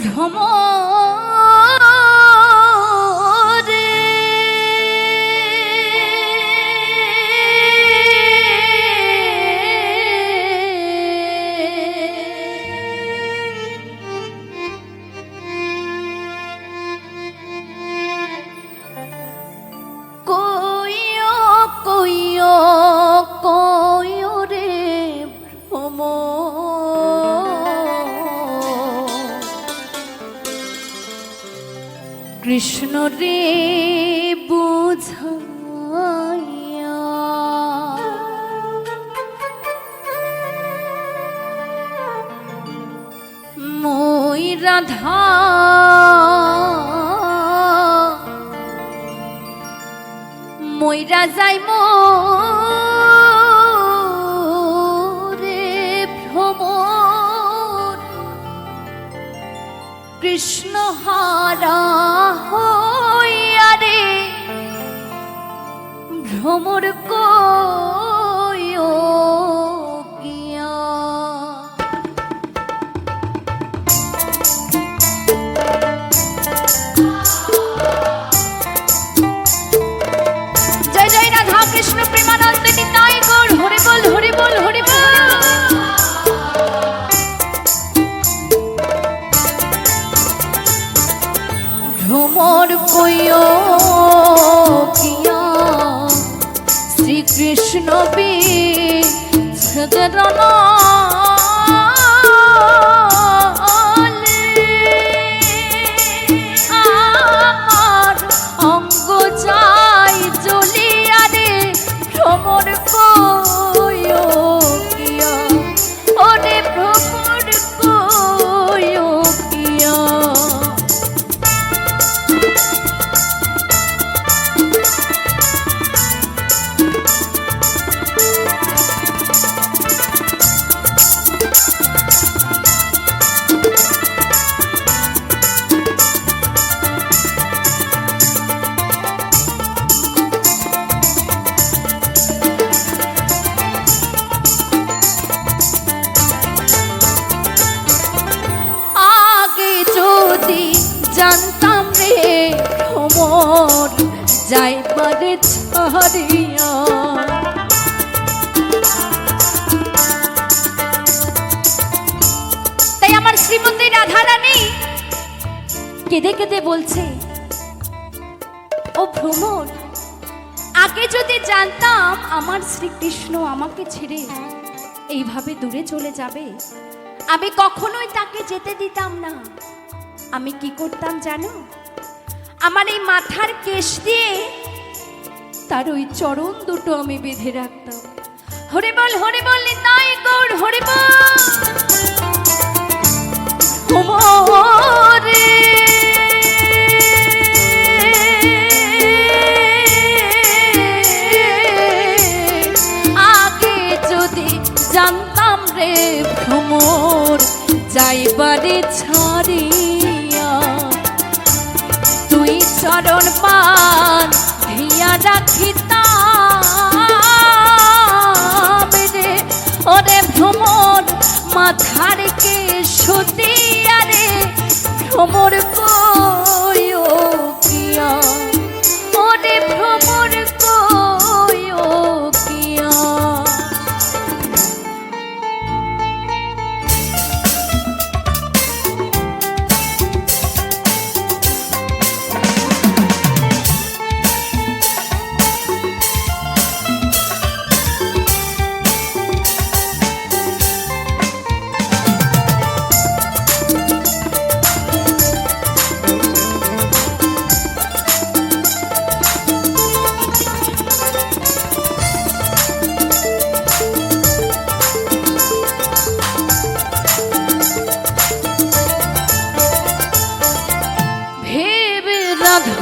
ভ্রমরে মইরা যাই রে কৃষ্ণ হারা হইয়া রে ভ্রমর কইও শ্রীকৃষ্ণ বি ছদরনা কেঁদে কেঁদে বলছে, ও ভ্রমর, আগে যদি জানতাম আমার শ্রীকৃষ্ণ আমাকে ছেড়ে এইভাবে দূরে চলে যাবে, আমি কখনোই তাকে যেতে দিতাম না। আমি কি করতাম জানো? আমার এই মাথার কেশ দিয়ে তার ওই চরণ দুটো আমি বেঁধে রাখতাম। হরে বল হরে বল, নিতাই গৌর, হরে বল। ওমরে চরণ পান ধিয়া রাখিতাম রে। ওরে ভ্রমণ মাথার কে সতিয়া রে ভ্রমর কইও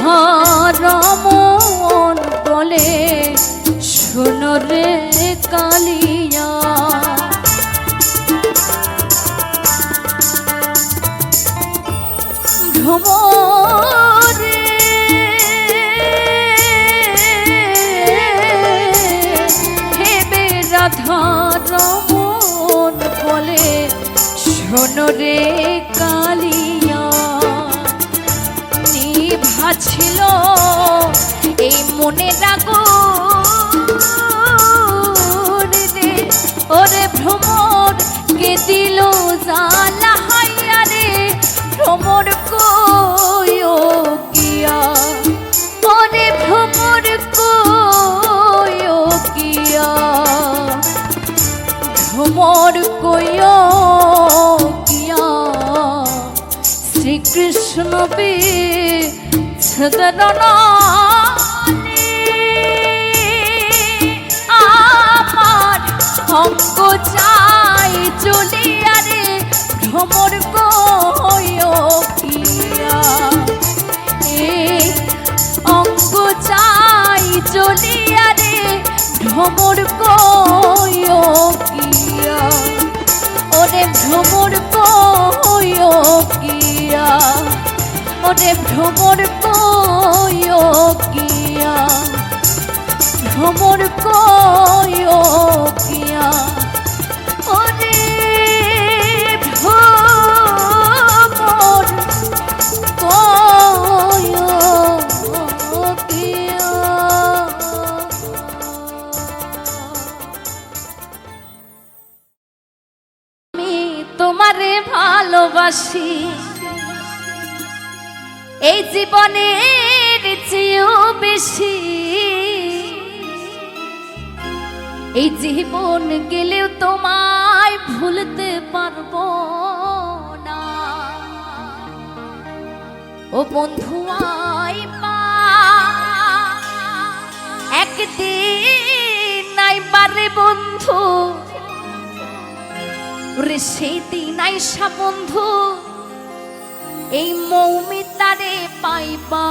রাধা রমন বলে শোনো রে কালিয়া। ভ্রমরে ভেবে রাধা রমন বলে শোনো ছিল, এই মনে রাখো রে, ওরে ভ্রমর কে দিল জালা হাইয়া রে, ভ্রমর কইও কিয়া? ভ্রমর ভ্রমর কিয়া? শ্রীকৃষ্ণ আমার অঙ্গ চাই চলিয়া রে, ভ্রমর কিয়া এ অঙ্গ চাই চলিয়া রে, ভ্রমর কিয়া ওরে ভ্রমর কিয়া ওরে ভ্রমর কইও কিয়া ভ্রমর কইও এই জীবনের চেয়েও বেশি। এই জীবন গেলেও তোমায় ভুলতে পারব না। ও বন্ধু আইবা একদিন নাইবারে বন্ধু ওরে সেই দিন আইসা বন্ধু। এই মৌমিতারে পাইবা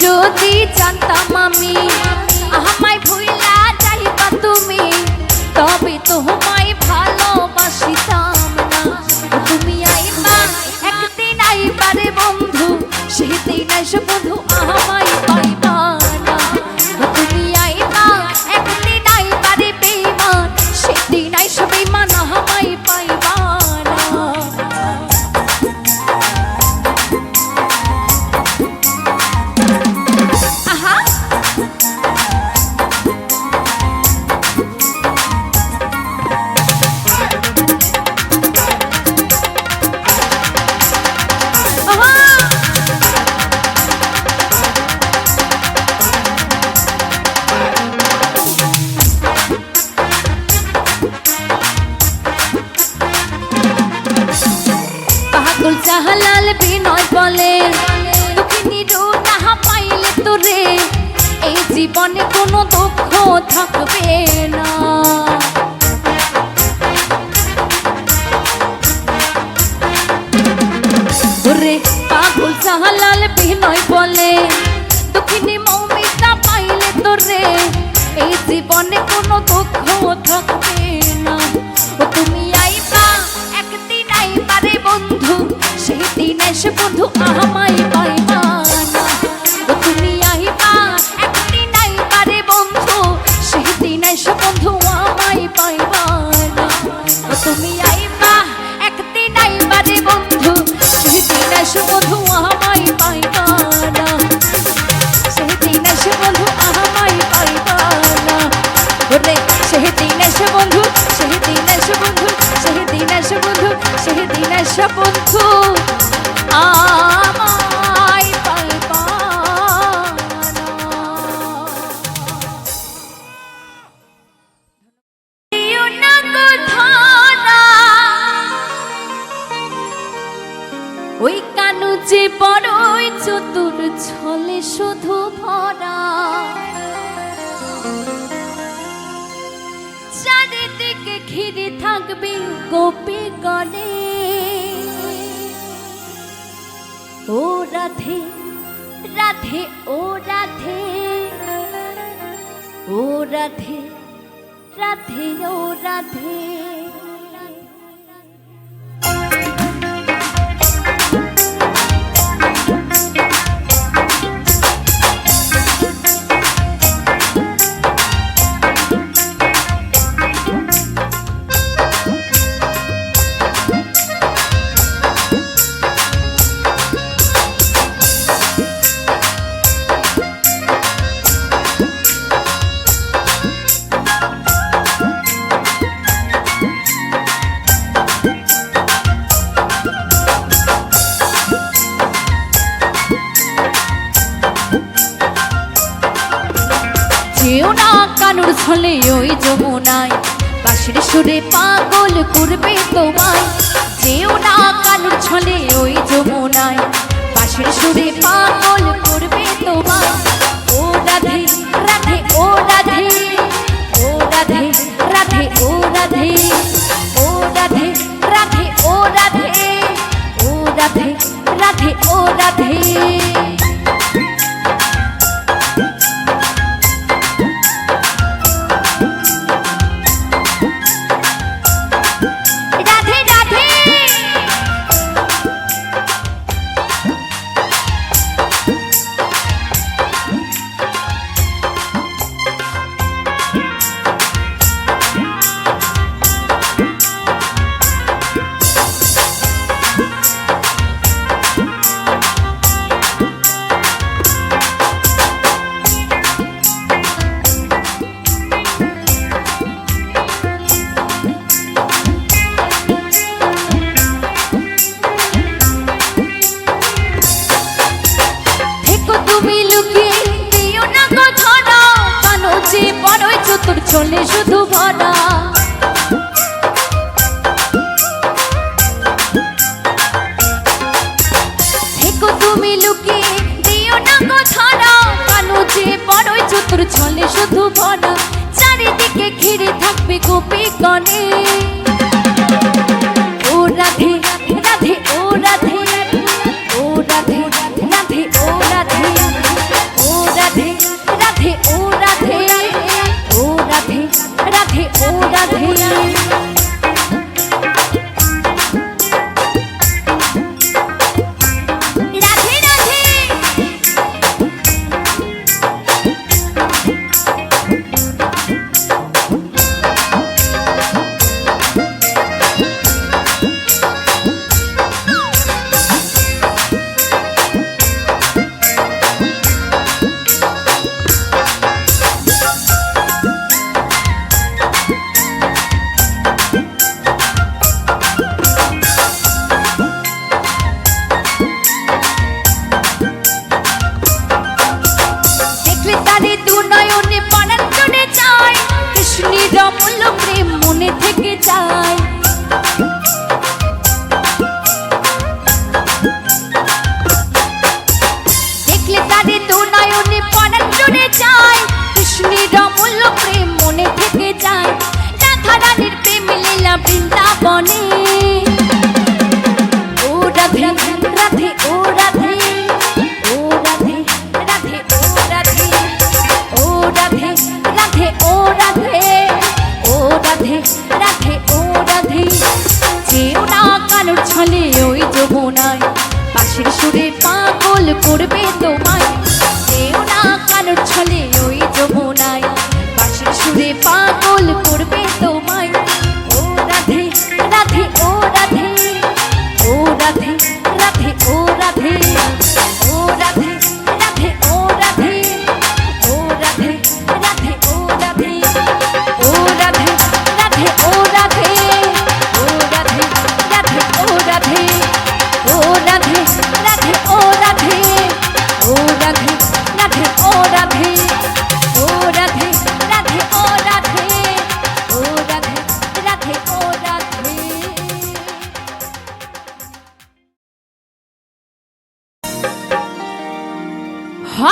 যদি জানতাম আমি আহা পাই ভুইলা জাহালাল বিনয় বলে দুঃখিনীরও তাহা পাইলে তোরে এই জীবনে কোনো দুঃখ থাকবে না। সেদিন এসে বন্ধু সেদিন এসে বন্ধু সেদিন এসে বন্ধু সেদিন এসে বন্ধু।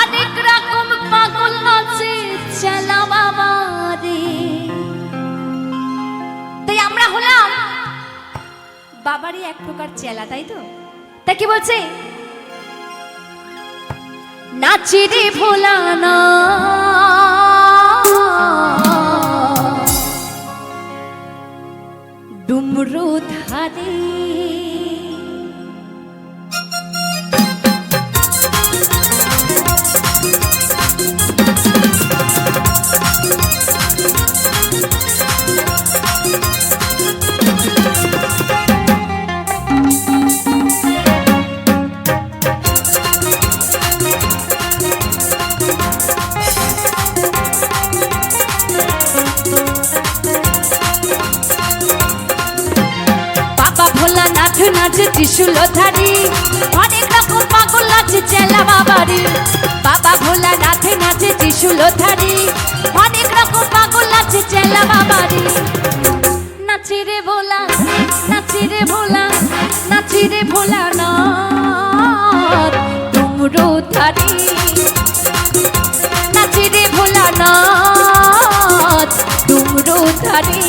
অনেক রকম পাগল আছে, চেলা বাবা রে। তাই আমরা হলাম বাবারই এক প্রকার চেলা, তাই তো? তা কি বলছে? নাচি রে ভোলা না ডুমরু ধারে নাচ ত্রিশুল ধারি। অনেক রকম পাগল নাচ চেলা বাবারি। বাবা ভোলা নাচ নাচ ত্রিশুল ধারি। অনেক রকম পাগল নাচ চেলা বাবারি। নাচি রে ভোলা, নাচি রে ভোলা, নাচি রে ভোলা না তুমরো ধারি। নাচি রে ভোলা তুমরো ধারি।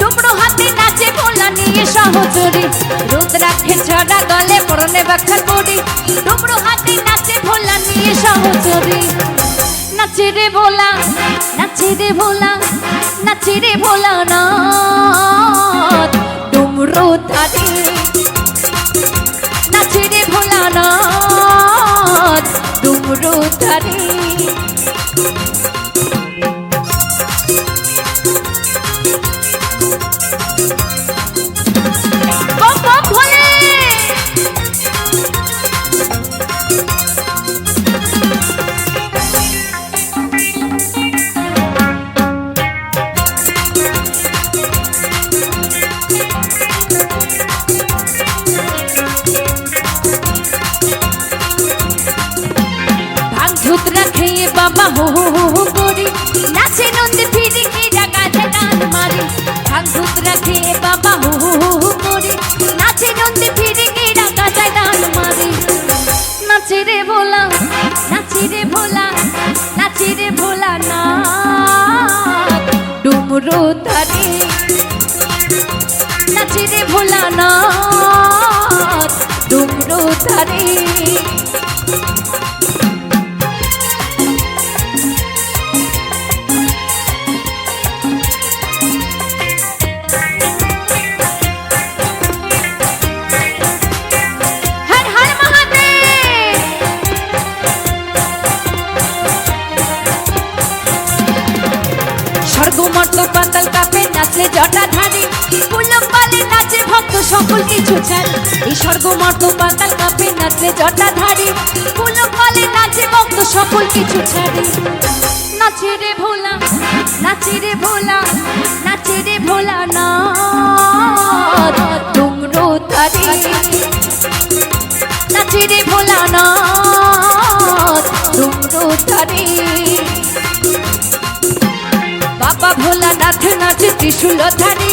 ডুমরো হাতে নাচে ভোলা নিয়ে সহচরি রুদ্রাক্ষে ছড়া গলে পরনে ব্যাখ্যাল পরি ডুমরো হাতে নাচে ভোলা নিয়ে সহচরি নাচে রে ভোলা, নাচে রে ভোলা, নাচে রে ভোলা না ডুমরো ধারে। নাচে রে ভোলা না ডুমরো ধারে। ভাঙচুতরা খেয়ে বাবা হো হো হো হো করি। নাচে নন্দে ফিরে গিয়ে জাগাতে টান মারি। ভাঙচুতরা খেয়ে বাবা হো হো হো হো করি। নাচে নন্দে ফিরে গিয়ে জাগাতে টান মারি। নাচে রে ভোলা, নাচে রে ভোলা, নাচে রে ভোলা না ডুমরো ধারে। নাচে রে ভোলা না ডুমরো ধারে। ভক্ত সকল কিছু চান এই স্বর্গ মর্ত পাতাল কাপে নাচলে জটাধারে ফুলো কলে নাচে ভক্ত সকল কিছু ছাড়ে নাচে রে ভোলা, নাচে রে ভোলা, নাচে রে ভোলা না তুমরো তারে নাচে রে ভোলা না তুমরো তারে বাবা ভোলা নাথ নাচে ত্রিশুল ধারে।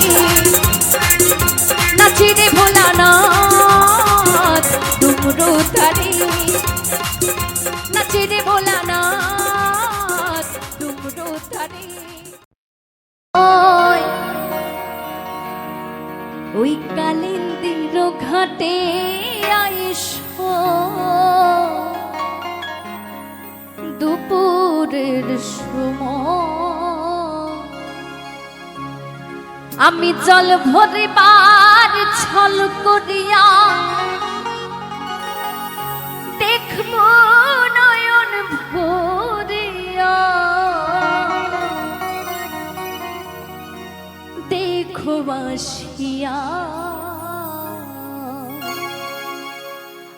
ঘাটে আইস দুপুরের সময় আমি জল ভরিবার ছল করিয়া দেখব নয়ন ভরিয়া। দেখো বাসিয়া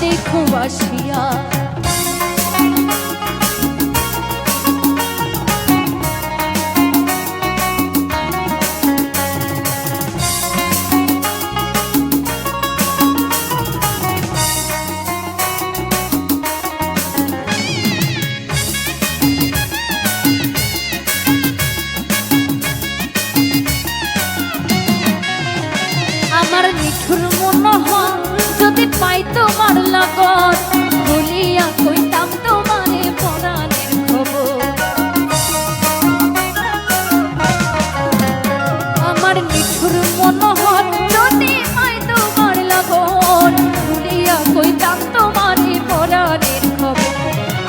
দেখো বাসিয়া। পাই তোমার লাগত। বলিয়া কইতাম তোমারে পরাণের খবর। আমার নিঠুর মন হয় যদি পাই তোমার লাগত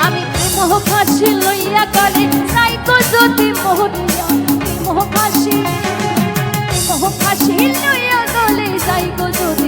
আমি মোহ ফাঁসি লইয়া গলে সাইকো যদি মোহরিয়া মোহ ফাঁসি মোহ ফাঁসি লইয়া গলে যাইগো যদি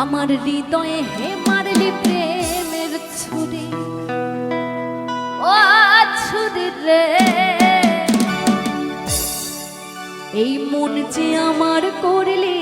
আমার হৃদয়ে হে মারলি প্রেমের ছুরি। ও ছুরি রে। এই মন যে আমার করলি